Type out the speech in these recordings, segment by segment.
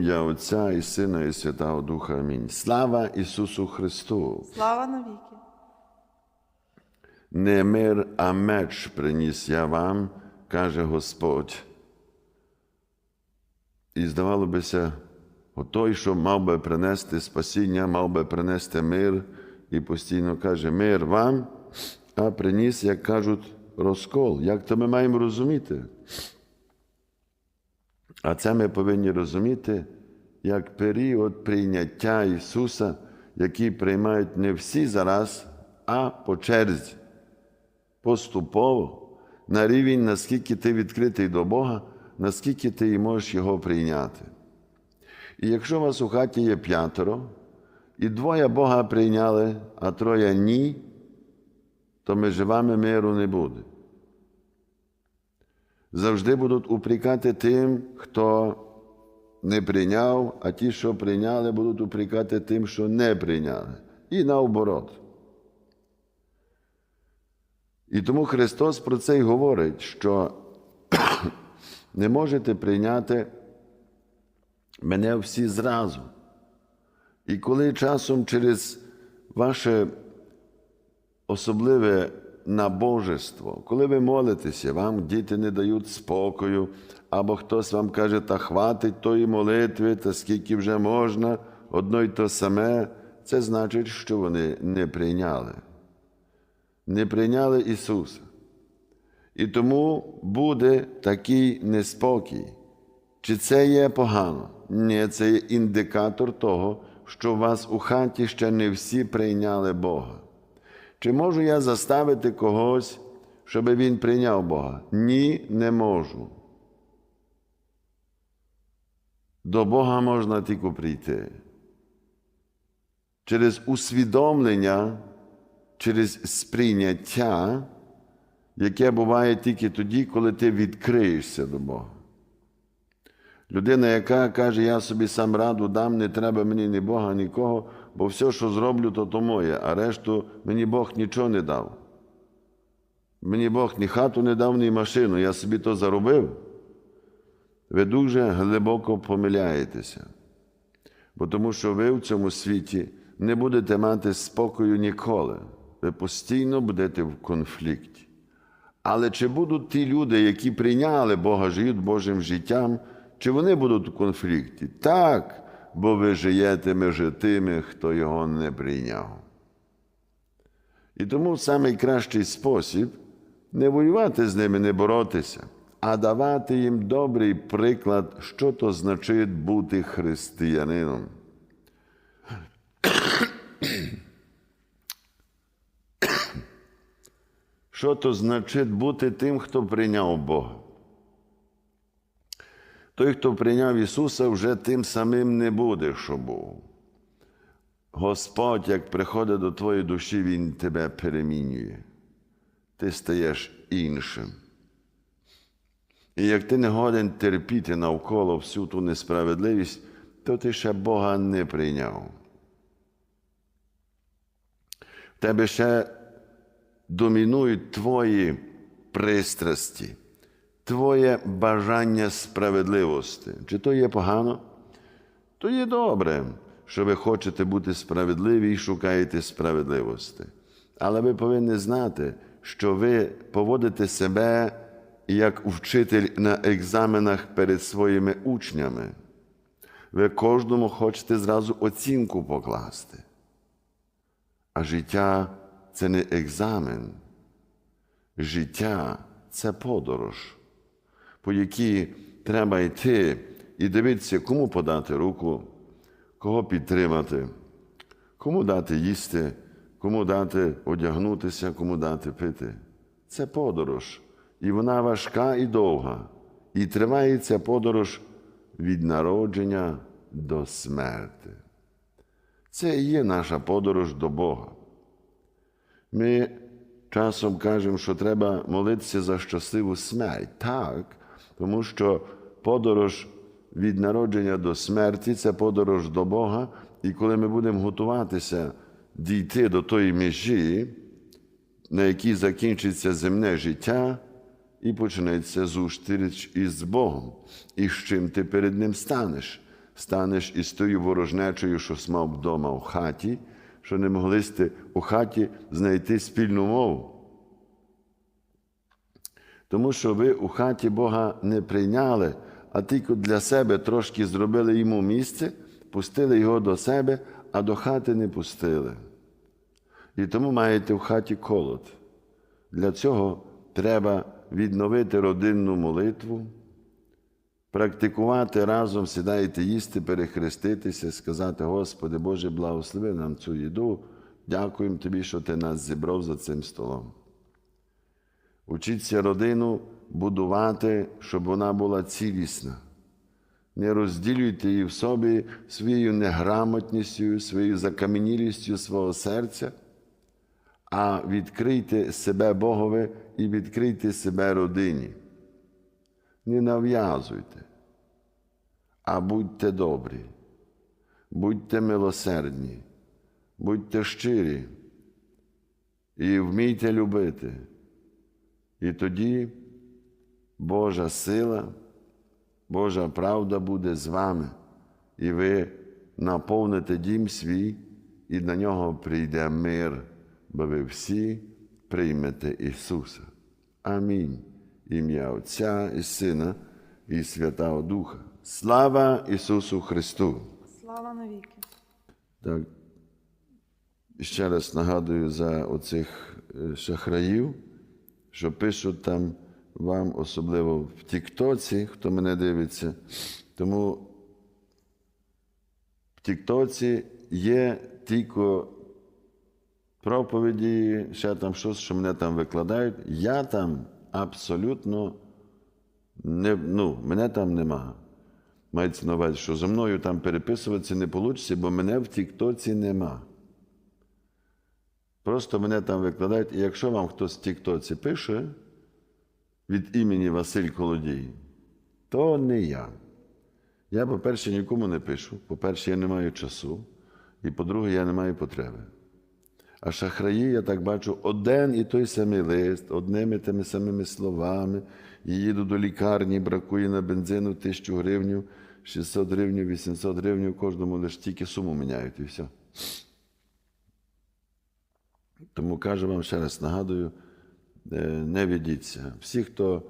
ім'я Отця і Сина, і Святого Духа. Амінь. Слава Ісусу Христу! Слава навіки. Не мир, а меч приніс я вам, каже Господь. І здавало бися, той, що мав би принести спасіння, мав би принести мир, і постійно каже, мир вам, а приніс, як кажуть, розкол. Як то ми маємо розуміти? А це ми повинні розуміти як період прийняття Ісуса, який приймають не всі зараз, а по черзі поступово на рівень, наскільки ти відкритий до Бога, наскільки ти можеш Його прийняти. І якщо у вас у хаті є п'ятеро, і двоє Бога прийняли, а троє ні, то між вами миру не буде. Завжди будуть упрекати тим, хто не прийняв, а ті, що прийняли, будуть упрекати тим, що не прийняли. І наоборот. І тому Христос про це й говорить, що не можете прийняти мене всі зразу. І коли часом через ваше особливе набожество, коли ви молитеся, вам діти не дають спокою, або хтось вам каже, та хватить тої молитви, та скільки вже можна, одно й то саме, це значить, що вони не прийняли не прийняли Ісуса. І тому буде такий неспокій. Чи це є погано? Ні, це є індикатор того, що у вас у хаті ще не всі прийняли Бога. Чи можу я заставити когось, щоб він прийняв Бога? Ні, не можу. До Бога можна тільки прийти. Через усвідомлення через сприйняття, яке буває тільки тоді, коли ти відкриєшся до Бога. Людина, яка каже, я собі сам раду дам, не треба мені ні Бога, нікого, бо все, що зроблю, то то моє, а решту мені Бог нічого не дав. Мені Бог ні хату не дав, ні машину, я собі то заробив. Ви дуже глибоко помиляєтеся, бо тому що ви в цьому світі не будете мати спокою ніколи ви постійно будете в конфлікті. Але чи будуть ті люди, які прийняли Бога, живуть Божим життям, чи вони будуть у конфлікті? Так, бо ви живете між тими, хто його не прийняв. І тому найкращий спосіб не воювати з ними, не боротися, а давати їм добрий приклад, що то значить бути християнином. Що то значить бути тим, хто прийняв Бога? Той, хто прийняв Ісуса, вже тим самим не буде, що був. Господь, як приходить до твоєї душі, Він тебе перемінює. Ти стаєш іншим. І як ти не годен терпіти навколо всю ту несправедливість, то ти ще Бога не прийняв. В тебе ще домінують твої пристрасті, твоє бажання справедливості. Чи то є погано? То є добре, що ви хочете бути справедливі і шукаєте справедливості. Але ви повинні знати, що ви поводите себе як вчитель на екзаменах перед своїми учнями. Ви кожному хочете зразу оцінку покласти. А життя це не екзамен. Життя це подорож, по якій треба йти і дивитися, кому подати руку, кого підтримати, кому дати їсти, кому дати одягнутися, кому дати пити. Це подорож. І вона важка і довга. І триває подорож від народження до смерти. Це і є наша подорож до Бога. Ми часом кажемо, що треба молитися за щасливу смерть. Так, тому що подорож від народження до смерті це подорож до Бога. І коли ми будемо готуватися дійти до тої межі, на якій закінчиться земне життя, і почнеться зустріч із Богом, і з чим ти перед Ним станеш. станеш із тою ворожнечою, що мав вдома в хаті, що не могли сте у хаті знайти спільну мову. Тому що ви у хаті Бога не прийняли, а тільки для себе трошки зробили йому місце, пустили його до себе, а до хати не пустили. І тому маєте в хаті колод. Для цього треба відновити родинну молитву, практикувати разом, сідаєте їсти, перехреститися, сказати, Господи, Боже, благослови нам цю їду. Дякуємо Тобі, що Ти нас зібрав за цим столом. Учіться родину будувати, щоб вона була цілісна. Не розділюйте її в собі своєю неграмотністю, своєю закам'янілістю свого серця, а відкрийте себе Богові і відкрийте себе родині. Не нав'язуйте, а будьте добрі, будьте милосердні, будьте щирі і вмійте любити. І тоді Божа сила, Божа правда буде з вами, і ви наповните дім свій, і на нього прийде мир, бо ви всі приймете Ісуса. Амінь. Ім'я Отця і Сина, і Святого Духа. Слава Ісусу Христу! Слава навіки. Так. Ще раз нагадую за оцих е, шахраїв, що пишуть там вам, особливо в Тіктоці, хто мене дивиться. Тому в Тіктоці є тільки проповіді, ще там щось, що мене там викладають. Я там абсолютно не, ну, мене там нема. Мається на увазі, що зі мною там переписуватися не вийде, бо мене в Тіктоці нема. Просто мене там викладають, і якщо вам хтось в Тіктоці пише від імені Василь Колодій, то не я. Я, по-перше, нікому не пишу. По-перше, я не маю часу. І по-друге, я не маю потреби. А шахраї, я так бачу, один і той самий лист, одними тими самими словами. І їду до лікарні, бракує на бензину тисячу гривень, 600 гривень, 800 гривень, кожному лише тільки суму міняють і все. Тому кажу вам ще раз, нагадую, е, не ведіться. Всі, хто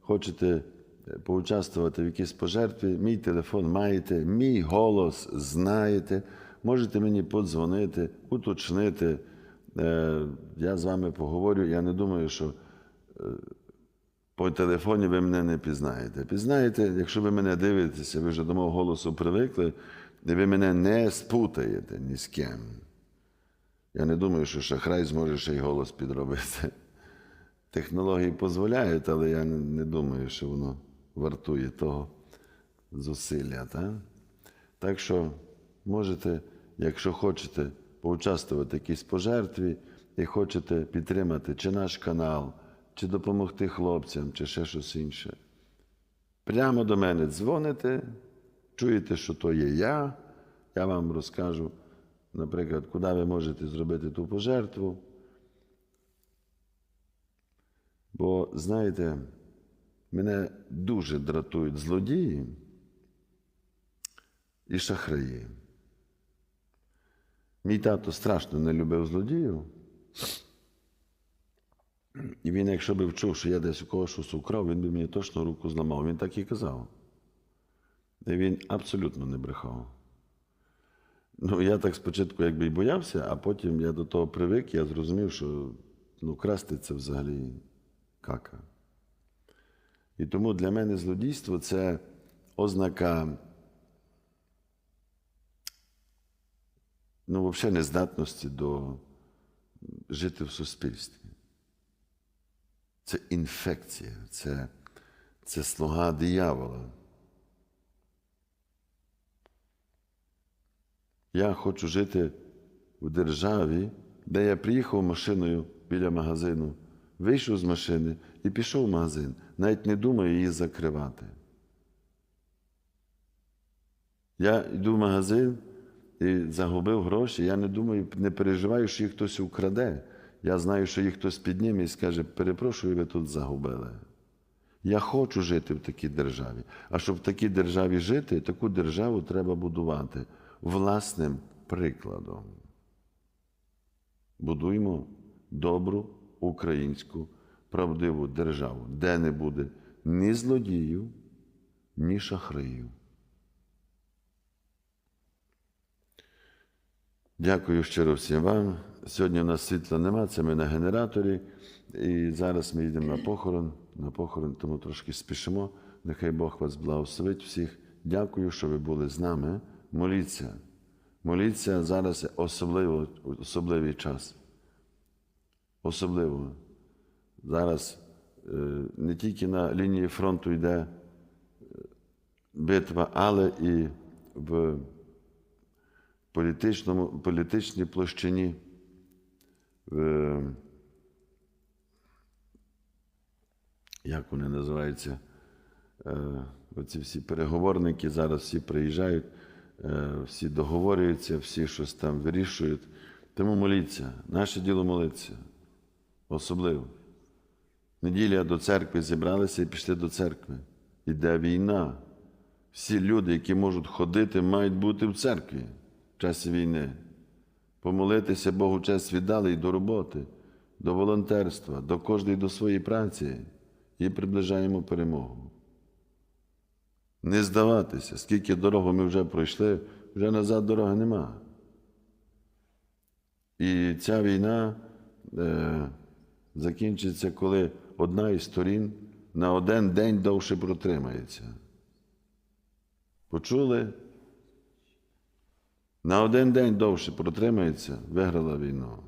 хочете е, поучаствувати в якійсь пожертві, мій телефон маєте, мій голос знаєте, можете мені подзвонити, уточнити. Е, Я з вами поговорю. Я не думаю, що по телефоні ви мене не пізнаєте. Пізнаєте, якщо ви мене дивитеся, ви вже до мого голосу привикли, і ви мене не спутаєте ні з ким. Я не думаю, що шахрай зможе ще й голос підробити. Технології дозволяють, але я не, думаю, що воно вартує того зусилля. Так? так що можете, якщо хочете поучаствувати в якійсь пожертві і хочете підтримати чи наш канал, чи допомогти хлопцям, чи ще щось інше. Прямо до мене дзвоните, чуєте, що то є я, я вам розкажу, наприклад, куди ви можете зробити ту пожертву. Бо, знаєте, мене дуже дратують злодії і шахраї. Мій тато страшно не любив злодіїв. І він, якщо би вчув, що я десь у когось щось украв, він би мені точно руку зламав. Він так і казав. І він абсолютно не брехав. Ну, я так спочатку якби і боявся, а потім я до того привик, я зрозумів, що ну, красти це взагалі кака. І тому для мене злодійство це ознака ну, взагалі нездатності до жити в суспільстві. Це інфекція, це, це слуга диявола. Я хочу жити в державі, де я приїхав машиною біля магазину, вийшов з машини і пішов в магазин, навіть не думаю її закривати. Я йду в магазин і загубив гроші, я не думаю, не переживаю, що їх хтось украде. Я знаю, що їх хтось підніме і скаже, перепрошую, ви тут загубили. Я хочу жити в такій державі. А щоб в такій державі жити, таку державу треба будувати власним прикладом. Будуємо добру українську правдиву державу, де не буде ні злодіїв, ні шахраїв. Дякую щиро всім вам. Сьогодні у нас світла нема, це ми на генераторі. І зараз ми йдемо на похорон, на похорон, тому трошки спішимо. Нехай Бог вас благословить всіх. Дякую, що ви були з нами. Моліться. Моліться зараз особливо, особливий час. Особливо. Зараз е, не тільки на лінії фронту йде е, битва, але і в політичному, політичній площині. В, як вони називаються? Е, оці всі переговорники зараз всі приїжджають, всі договорюються, всі щось там вирішують. Тому моліться. Наше діло молитися. Особливо. Неділя до церкви зібралися і пішли до церкви. Іде війна. Всі люди, які можуть ходити, мають бути в церкві в часі війни. Помолитися Богу час віддали і до роботи, до волонтерства, до кожної до своєї праці і приближаємо перемогу. Не здаватися, скільки дорогу ми вже пройшли, вже назад дороги нема. І ця війна е, закінчиться, коли одна із сторін на один день довше протримається. Почули? На один день довше протримається, виграла війну.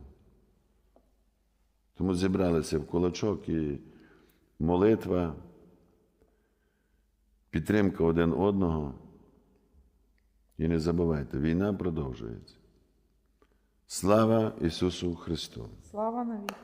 Тому зібралися в кулачок і молитва, підтримка один одного. І не забувайте, війна продовжується. Слава Ісусу Христу! Слава навіки.